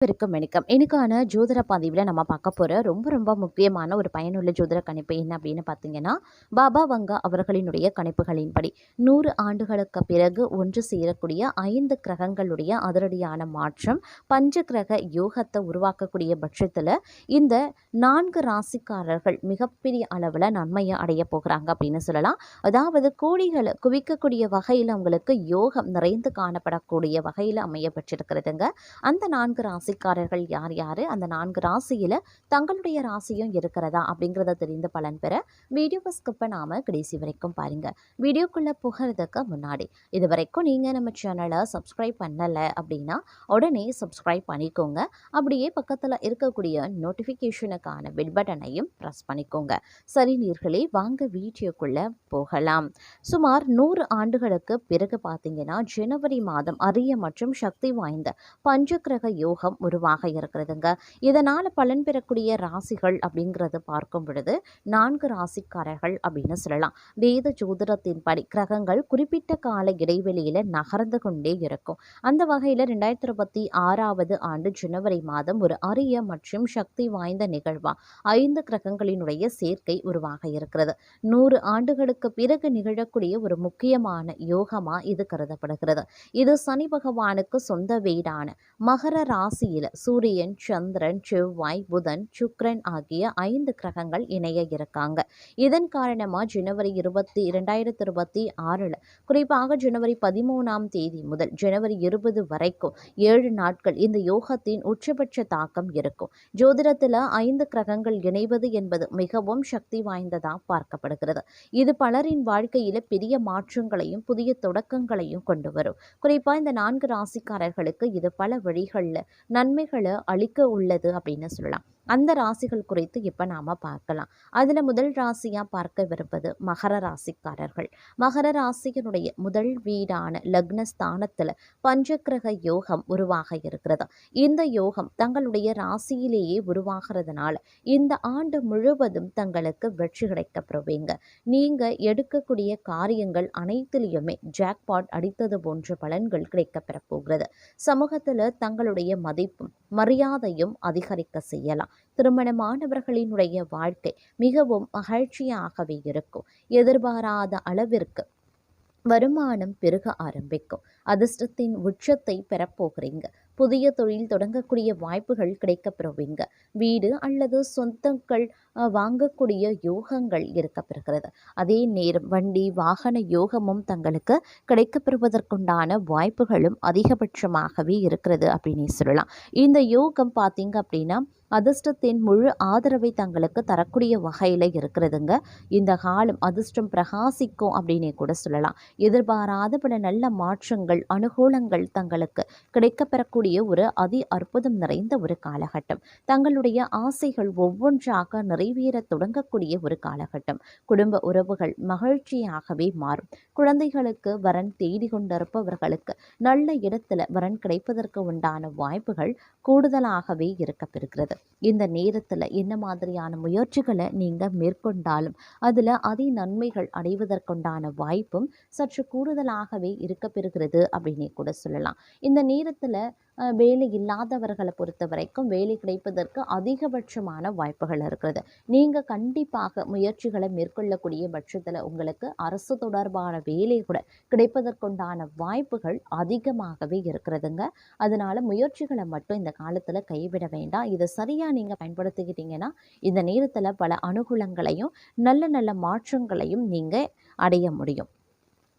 அனைவருக்கும் வணக்கம். எனக்கான ஜோதிட பதிவில் நம்ம பார்க்க போகிற ரொம்ப ரொம்ப முக்கியமான ஒரு பயனுள்ள ஜோதிட கணிப்பு என்ன அப்படின்னு பார்த்தீங்கன்னா பாபா வங்கா அவர்களினுடைய கணிப்புகளின்படி. நூறு ஆண்டுகளுக்கு பிறகு ஒன்று சேரக்கூடிய ஐந்து கிரகங்களுடைய அதிரடியான மாற்றம் பஞ்ச கிரக யோகத்தை உருவாக்கக்கூடிய பட்சத்தில் இந்த நான்கு ராசிக்காரர்கள் மிகப்பெரிய அளவில் நன்மையை அடைய போகிறாங்க அப்படின்னு சொல்லலாம். அதாவது கோடிகளை குவிக்கக்கூடிய வகையில் அவங்களுக்கு யோகம் நிறைந்து காணப்படக்கூடிய வகையில் அமைய பெற்றிருக்கிறதுங்க. அந்த நான்கு ராசி ராசிக்காரர்கள் யார் யார்? அந்த நான்கு ராசியில் தங்களுடைய ராசியும் இருக்கிறதா? அப்படிங்கிறத தெரிந்து பலன் பெற வீடியோவை ஸ்கிப் பண்ணாமல் கடைசி வரைக்கும் பாருங்கள் வீடியோக்குள்ளே புகிறதுக்கு முன்னாடி இது வரைக்கும் நீங்கள் நம்ம சேனலை சப்ஸ்கிரைப் பண்ணலை அப்படின்னா உடனே சப்ஸ்கிரைப் பண்ணிக்கோங்க. அப்படியே பக்கத்தில் இருக்கக்கூடிய நோட்டிஃபிகேஷனுக்கான பெல் பட்டனையும் ப்ரெஸ் பண்ணிக்கோங்க. சரி நீர்களே வாங்க வீடியோக்குள்ளே போகலாம். சுமார் நூறு ஆண்டுகளுக்கு பிறகு பார்த்தீங்கன்னா ஜனவரி மாதம் அரிய மற்றும் சக்தி வாய்ந்த பஞ்சகிரக யோகம் உருவாக இருக்கிறதுங்க. இதனால் பலன் பெறக்கூடிய ராசிகள் அப்படிங்கிறது பார்க்கும் பொழுது நான்கு ராசிக்காரர்கள் அப்படின்னு சொல்லலாம். வேத ஜோதிடத்தின்படி கிரகங்கள் குறிப்பிட்ட கால இடைவெளியில் நகர்ந்து கொண்டே இருக்கும். அந்த வகையில் ரெண்டாயிரத்தி இருபத்தி ஆறாவது ஆண்டு ஜனவரி மாதம் ஒரு அரிய மற்றும் சக்தி வாய்ந்த நிகழ்வா? ஐந்து கிரகங்களினுடைய சேர்க்கை உருவாக இருக்கிறது. நூறு ஆண்டுகளுக்கு பிறகு நிகழக்கூடிய ஒரு முக்கியமான யோகமா இது கருதப்படுகிறது. இது சனி பகவானுக்கு சொந்த வீடான மகர ராசி ராசியில் சூரியன் சந்திரன் செவ்வாய் புதன் சுக்ரன் ஆகிய ஐந்து கிரகங்கள் இணைய இருக்காங்க. இதன் காரணமாக ஜனவரி இருபத்தி இரண்டாயிரத்தி இருபத்தி ஆறில் குறிப்பாக ஜனவரி பதிமூணாம் தேதி முதல் ஜனவரி இருபது வரைக்கும் ஏழு நாட்கள் இந்த யோகத்தின் உச்சபட்ச தாக்கம் இருக்கும். ஜோதிடத்தில் ஐந்து கிரகங்கள் இணைவது என்பது மிகவும் சக்தி வாய்ந்ததாக பார்க்கப்படுகிறது. இது பலரின் வாழ்க்கையில் பெரிய மாற்றங்களையும் புதிய தொடக்கங்களையும் கொண்டு வரும். குறிப்பாக இந்த நான்கு ராசிக்காரர்களுக்கு இது பல வழிகளில் நன்மைகளை அளிக்க உள்ளது அப்படின்னு சொல்லலாம். அந்த ராசிகள் குறித்து இப்போ நாம் பார்க்கலாம். அதில் முதல் ராசியாக பார்க்கவிருப்பது மகர ராசிக்காரர்கள். மகர ராசியினுடைய முதல் வீடான லக்னஸ்தானத்தில் பஞ்சக்கிரக யோகம் உருவாக இருக்கிறது. இந்த யோகம் தங்களுடைய ராசியிலேயே உருவாகிறதுனால இந்த ஆண்டு முழுவதும் தங்களுக்கு வெற்றி கிடைக்கப்படுவீங்க. நீங்கள் எடுக்கக்கூடிய காரியங்கள் அனைத்திலையுமே ஜாக்பாட் அடித்தது போன்ற பலன்கள் கிடைக்கப்பெற போகிறது. சமூகத்தில் தங்களுடைய மதிப்பும் மரியாதையும் அதிகரிக்க செய்யலாம். திருமணமானவர்களினுடைய வாழ்க்கை மிகவும் மகிழ்ச்சியாகவே இருக்கும். எதிர்பாராத அளவிற்கு வருமானம் பெருக ஆரம்பிக்கும். அதிர்ஷ்டத்தின் உச்சத்தை பெறப்போகிறீங்க புதிய தொழில் தொடங்கக்கூடிய வாய்ப்புகள் கிடைக்கப்பெறுவீங்க வீடு அல்லது சொந்தங்கள் வாங்கக்கூடிய யோகங்கள் இருக்கப்பெறுகிறது அதே நேரம் வண்டி வாகன யோகமும் தங்களுக்கு கிடைக்கப்பெறுவதற்குண்டான வாய்ப்புகளும் அதிகபட்சமாகவே இருக்கிறது அப்படின்னு சொல்லலாம். இந்த யோகம் பார்த்தீங்க அப்படின்னா அதிர்ஷ்டத்தின் முழு ஆதரவை தங்களுக்கு தரக்கூடிய வகையில் இருக்கிறதுங்க. இந்த காலம் அதிர்ஷ்டம் பிரகாசிக்கும் அப்படின்னே கூட சொல்லலாம். எதிர்பாராத பல நல்ல மாற்றங்கள் அனுகூலங்கள் தங்களுக்கு கிடைக்கப்பெறக்கூடிய ஒரு அதி அற்புதம் நிறைந்த ஒரு காலகட்டம். தங்களுடைய ஆசைகள் ஒவ்வொன்றாக நிறைவேற தொடங்கக்கூடிய ஒரு காலகட்டம். குடும்ப உறவுகள் மகிழ்ச்சியாகவே மாறும். குழந்தைகளுக்கு வரன் தேடி கொண்டிருப்பவர்களுக்கு நல்ல இடத்துல வரன் கிடைப்பதற்கு உண்டான வாய்ப்புகள் கூடுதலாகவே இருக்கப்பெறுகிறது. இந்த நேரத்தில் என்ன மாதிரியான முயற்சிகளை நீங்கள் மேற்கொண்டாலும் அதில் அதி நன்மைகள் அடைவதற்குண்டான வாய்ப்பும் சற்று கூடுதலாகவே இருக்கப்பெறுகிறது. அப்படின்னு கூட சொல்லலாம். இந்த நேரத்தில் வேலை இல்லாதவர்களை பொறுத்த வரைக்கும் வேலை கிடைப்பதற்கு அதிகபட்சமான வாய்ப்புகள் இருக்கிறது. நீங்கள் கண்டிப்பாக முயற்சிகளை மேற்கொள்ளக்கூடிய பட்சத்தில் உங்களுக்கு அரசு தொடர்பான வேலை கூட கிடைப்பதற்குண்டான வாய்ப்புகள் அதிகமாகவே இருக்கிறதுங்க. அதனால முயற்சிகளை மட்டும் இந்த காலத்தில் கைவிட வேண்டாம். இதை சரியாக நீங்கள் பயன்படுத்திக்கிட்டீங்கன்னா இந்த நேரத்தில் பல அனுகூலங்களையும் நல்ல நல்ல மாற்றங்களையும் நீங்கள் அடைய முடியும்.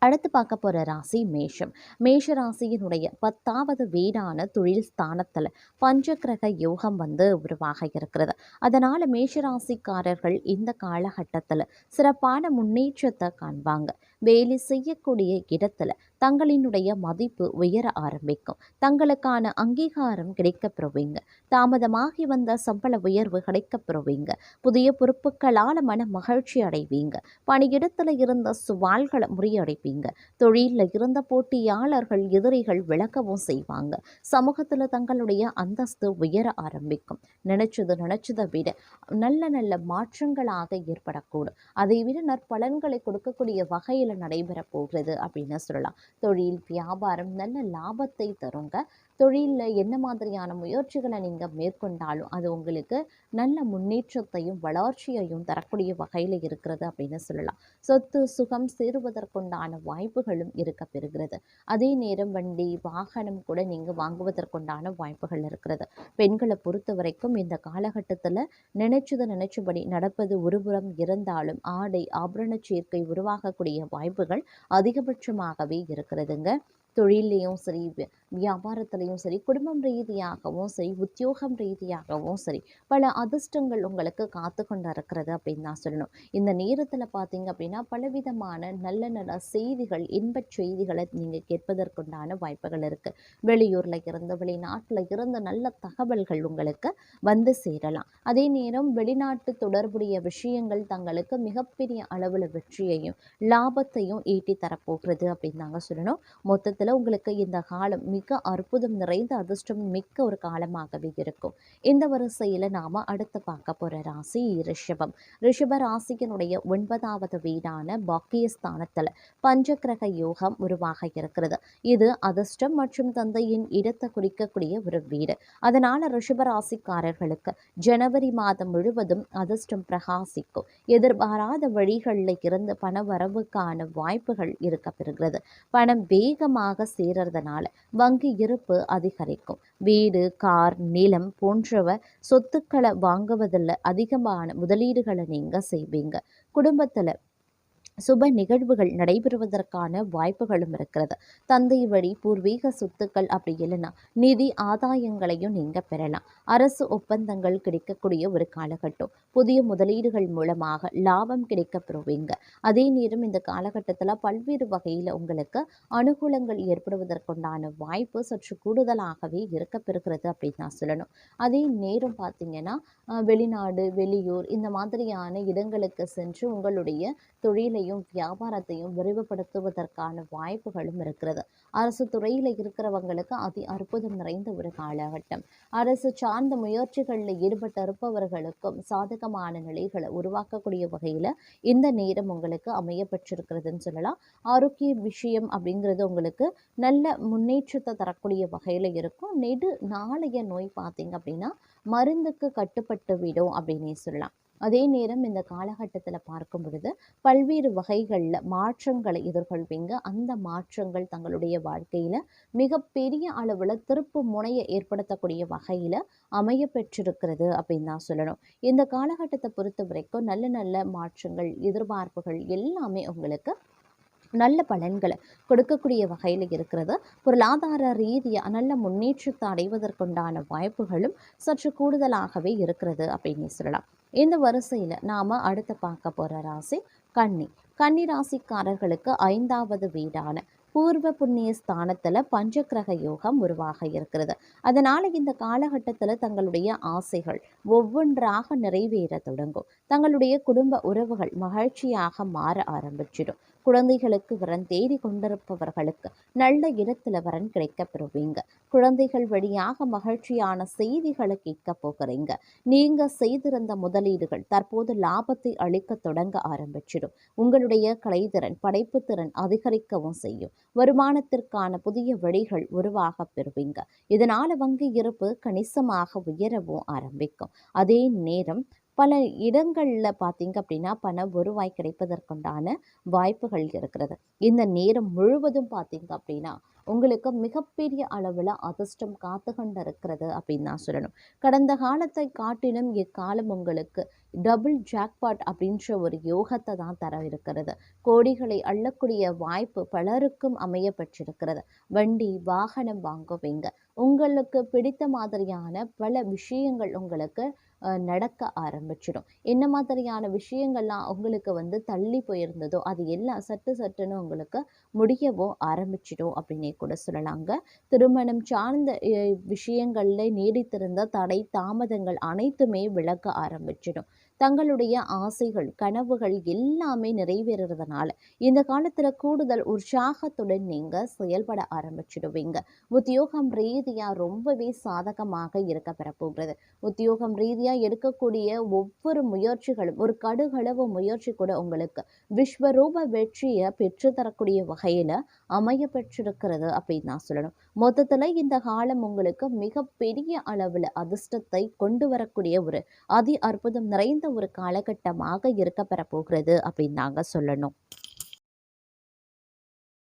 அடுத்து பார்க்க போகிற ராசி மேஷம். மேஷ ராசியினுடைய பத்தாவது வீடான தொழில் ஸ்தானத்தில் பஞ்சக்கிரக யோகம் வந்து உருவாக இருக்கிறது. அதனால் மேஷ ராசிக்காரர்கள் இந்த காலகட்டத்தில் சிறப்பான முன்னேற்றத்தை காண்பாங்க. வேலை செய்யக்கூடிய இடத்துல தங்களினுடைய மதிப்பு உயர ஆரம்பிக்கும். தங்களுக்கான அங்கீகாரம் கிடைக்கப்பெறுவீங்க. தாமதமாகி வந்த சம்பள உயர்வு கிடைக்கப்பெறுவீங்க. புதிய பொறுப்புகளால் மன மகிழ்ச்சி அடைவீங்க. பணியிடத்தில் இருந்த சுவால்களை முறியடைப்பீங்க. தொழிலில் இருந்த போட்டியாளர்கள் எதிரிகள் விளக்கவும் செய்வாங்க. சமூகத்தில் தங்களுடைய அந்தஸ்து உயர ஆரம்பிக்கும். நினைச்சது நினைச்சதை விட நல்ல நல்ல மாற்றங்களாக ஏற்படக்கூடும். அதை விட நற்பலன்களை கொடுக்கக்கூடிய வகையில் நடைபெற போகிறது அப்படின்னு சொல்லலாம். தொழில் வியாபாரம் நல்ல லாபத்தை தருங்க. தொழிலில் என்ன மாதிரியான முயற்சிகளை நீங்கள் மேற்கொண்டாலும் அது உங்களுக்கு நல்ல முன்னேற்றத்தையும் வளர்ச்சியையும் தரக்கூடிய வகையில் இருக்கிறது அப்படின்னு சொல்லலாம். சொத்து சுகம் சேருவதற்குண்டான வாய்ப்புகளும் இருக்க பெறுகிறது. அதே நேரம் வண்டி வாகனம் கூட நீங்கள் வாங்குவதற்குண்டான வாய்ப்புகள் இருக்கிறது. பெண்களை பொறுத்த வரைக்கும் இந்த காலகட்டத்தில் நினைச்சது நினைச்சபடி நடப்பது ஒருபுறம் இருந்தாலும் ஆடை ஆபரண சேர்க்கை உருவாகக்கூடிய வாய்ப்புகள் அதிகபட்சமாகவே இருக்கிறதுங்க. தொழிலையும் சரி வியாபாரத்திலையும் சரி குடும்பம் ரீதியாகவும் சரி உத்தியோகம் ரீதியாகவும் சரி பல அதிர்ஷ்டங்கள் உங்களுக்கு காத்து கொண்டு இருக்கிறது அப்படின்னு தான் சொல்லணும். இந்த நேரத்தில் பார்த்தீங்க அப்படின்னா பலவிதமான நல்ல நல்ல செய்திகள் இன்பச் செய்திகளை நீங்கள் கேட்பதற்குண்டான வாய்ப்புகள் இருக்குது வெளியூரில் இருந்து வெளிநாட்டில் இருந்து நல்ல தகவல்கள் உங்களுக்கு வந்து சேரலாம். அதே நேரம் வெளிநாட்டு தொடர்புடைய விஷயங்கள் தங்களுக்கு மிகப்பெரிய அளவில் வெற்றியையும் லாபத்தையும் ஈட்டி தரப்போகிறது அப்படின்னு தாங்க சொல்லணும். மொத்தத்தில் உங்களுக்கு இந்த காலம் மிக அற்புதம் நிறைந்த அதிர்ஷ்டம் மிக்க ஒரு காலமாகவே இருக்கும். இந்த வரிசையில் நாம் அடுத்து பார்க்க போகிற ராசி ரிஷபம். ரிஷப ராசியினுடைய ஒன்பதாவது வீடான பாக்கியஸ்தானத்தில் பஞ்சக்கிரக யோகம் உருவாக இருக்கிறது. இது அதிர்ஷ்டம் மற்றும் தந்தையின் இடத்தை குறிக்கக்கூடிய ஒரு வீடு. அதனால் ரிஷப ராசிக்காரர்களுக்கு ஜனவரி மாதம் முழுவதும் அதிர்ஷ்டம் பிரகாசிக்கும். எதிர்பாராத வழிகளில் இருந்து பண வரவுக்கான வாய்ப்புகள் இருக்க பெறுகிறது பணம் வேகமாக சேரறதுனால வங்கி இருப்பு அதிகரிக்கும். வீடு கார் நிலம் போன்றவ சொத்துக்களை வாங்குவதில் அதிகமான முதலீடுகளை நீங்கள் செய்வீங்க. குடும்பத்தில் சுப நிகழ்வுகள் நடைபெறுவதற்கான வாய்ப்புகளும் இருக்கிறது. தந்தை வழி பூர்வீக சொத்துக்கள் அப்படி இல்லைன்னா நிதி ஆதாயங்களையும் நீங்கள் பெறலாம். அரசு ஒப்பந்தங்கள் கிடைக்கக்கூடிய ஒரு காலகட்டம். புதிய முதலீடுகள் மூலமாக லாபம் கிடைக்க பெறுவீங்க அதே நேரம் இந்த காலகட்டத்தில் பல்வேறு வகையில் உங்களுக்கு அனுகூலங்கள் ஏற்படுவதற்குண்டான வாய்ப்பு சற்று கூடுதலாகவே இருக்க பெறுகிறது அப்படின்னு நான் சொல்லணும். அதே நேரம் பார்த்தீங்கன்னா வெளிநாடு வெளியூர் இந்த மாதிரியான இடங்களுக்கு சென்று உங்களுடைய தொழிலையும் வியாபாரத்தையும் விரிவுபடுத்துவதற்கான வாய்ப்புகளும் இருக்கிறது. அரசு துறையில் இருக்கிறவங்களுக்கு அதி அற்புதம் நிறைந்த ஒரு காலகட்டம். அரசு சார்ந்த முயற்சிகளில் ஈடுபட்டு இருப்பவர்களுக்கும் சாதகமான நிலைகளை உருவாக்கக்கூடிய வகையில் இந்த நேரம் உங்களுக்கு அமைய பெற்றிருக்கிறதுன்னு சொல்லலாம். ஆரோக்கிய விஷயம் அப்படிங்கிறது உங்களுக்கு நல்ல முன்னேற்றத்தை தரக்கூடிய வகையில் இருக்கும். நெடு நாளைய நோய் பார்த்தீங்க அப்படின்னா மருந்துக்கு கட்டுப்பட்டு விடும் அப்படின்னே சொல்லலாம். அதே நேரம் இந்த காலகட்டத்தில் பார்க்கும் பொழுது பல்வேறு வகைகளில் மாற்றங்களை எதிர்கொள்வீங்க. அந்த மாற்றங்கள் தங்களுடைய வாழ்க்கையில் மிகப்பெரிய அளவில் திருப்பு முனையை ஏற்படுத்தக்கூடிய வகையில் அமைய பெற்றிருக்கிறது அப்படின்னு தான் சொல்லணும். இந்த காலகட்டத்தை பொறுத்த வரைக்கும் நல்ல நல்ல மாற்றங்கள் எதிர்பார்ப்புகள் எல்லாமே உங்களுக்கு நல்ல பலன்களை கொடுக்கக்கூடிய வகையில் இருக்கிறது. பொருளாதார ரீதியாக நல்ல முன்னேற்றத்தை அடைவதற்குண்டான வாய்ப்புகளும் சற்று கூடுதலாகவே இருக்கிறது அப்படின்னு சொல்லலாம். இந்த வரிசையில் நாம் அடுத்து பார்க்க போகிற ராசி கன்னி. கன்னி ராசிக்காரர்களுக்கு ஐந்தாவது வீடான பூர்வ புண்ணிய ஸ்தானத்தில் பஞ்சக்கிரக யோகம் உருவாக இருக்கிறது. அதனால் இந்த காலகட்டத்தில் தங்களுடைய ஆசைகள் ஒவ்வொன்றாக நிறைவேற தொடங்கும். தங்களுடைய குடும்ப உறவுகள் மகிழ்ச்சியாக மாற ஆரம்பிச்சிடும். குழந்தைகளுக்கு வரன் தேடி கொண்டிருப்பவர்களுக்கு நல்ல இடத்துல வரன் கிடைக்க பெறுவீங்க. குழந்தைகள் வழியாக மகிழ்ச்சியான செய்திகளை கேட்க போகிறீங்க. நீங்க செய்திருந்த முதலீடுகள் தற்போது லாபத்தை அளிக்க தொடங்க ஆரம்பிச்சிடும். உங்களுடைய கலைத்திறன் படைப்புத்திறன் அதிகரிக்கவும் செய்யும். வருமானத்திற்கான புதிய வழிகள் உருவாக பெறுவீங்க. இதனால வங்கி இருப்பு கணிசமாக உயரவும் ஆரம்பிக்கும். அதே நேரம் பல இடங்களில் பார்த்தீங்க அப்படின்னா பண வருவாய் கிடைப்பதற்குண்டான வாய்ப்புகள் இருக்கிறது. இந்த நேரம் முழுவதும் பார்த்தீங்க அப்படின்னா உங்களுக்கு மிகப்பெரிய அளவில் அதிர்ஷ்டம் காத்து கொண்டு இருக்கிறது அப்படின்னு தான் சொல்லணும். கடந்த காலத்தை காட்டிலும் இக்காலம் உங்களுக்கு டபுள் ஜாக்பாட் அப்படின்ற ஒரு யோகத்தை தான் தர இருக்கிறது. கோடிகளை அள்ளக்கூடிய வாய்ப்பு பலருக்கும் அமைய பெற்றிருக்கிறது வண்டி வாகனம் வாங்குவீங்க. உங்களுக்கு பிடித்த மாதிரியான பல விஷயங்கள் உங்களுக்கு நடக்க ஆரம்பிச்சிடும். என்ன மாதிரியான விஷயங்கள்லாம் உங்களுக்கு வந்து தள்ளி போயிருந்ததோ அது எல்லாம் சட்டு சட்டுன்னு உங்களுக்கு முடியவும் ஆரம்பிச்சிடும் அப்படின்னே கூட சொல்லலாங்க. திருமணம் சார்ந்த விஷயங்களில் நீடித்திருந்த தடை தாமதங்கள் அனைத்துமே விலக ஆரம்பிச்சிடும். தங்களுடைய ஆசைகள் கனவுகள் எல்லாமே நிறைவேறதுனால இந்த காலத்தில் கூடுதல் உற்சாகத்துடன் நீங்கள் செயல்பட ஆரம்பிச்சிடுவீங்க. உத்தியோகம் ரீதியாக ரொம்பவே சாதகமாக இருக்க பெறப்போகிறது உத்தியோகம் ரீதியாக எடுக்கக்கூடிய ஒவ்வொரு முயற்சிகளும் ஒரு கடுகளவு முயற்சி கூட உங்களுக்கு விஸ்வரூப வெற்றியை பெற்றுத்தரக்கூடிய வகையில் அமைய பெற்றிருக்கிறது அப்படின்னு நான் சொல்லணும். மொத்தத்தில் இந்த காலம் உங்களுக்கு மிகப்பெரிய அளவில் அதிர்ஷ்டத்தை கொண்டு வரக்கூடிய ஒரு அதி அற்புதம் நிறைந்த ஒரு காலகட்டமாக இருக்க பெறப்போகிறது அப்படின்னு நாங்கள் சொல்லணும்.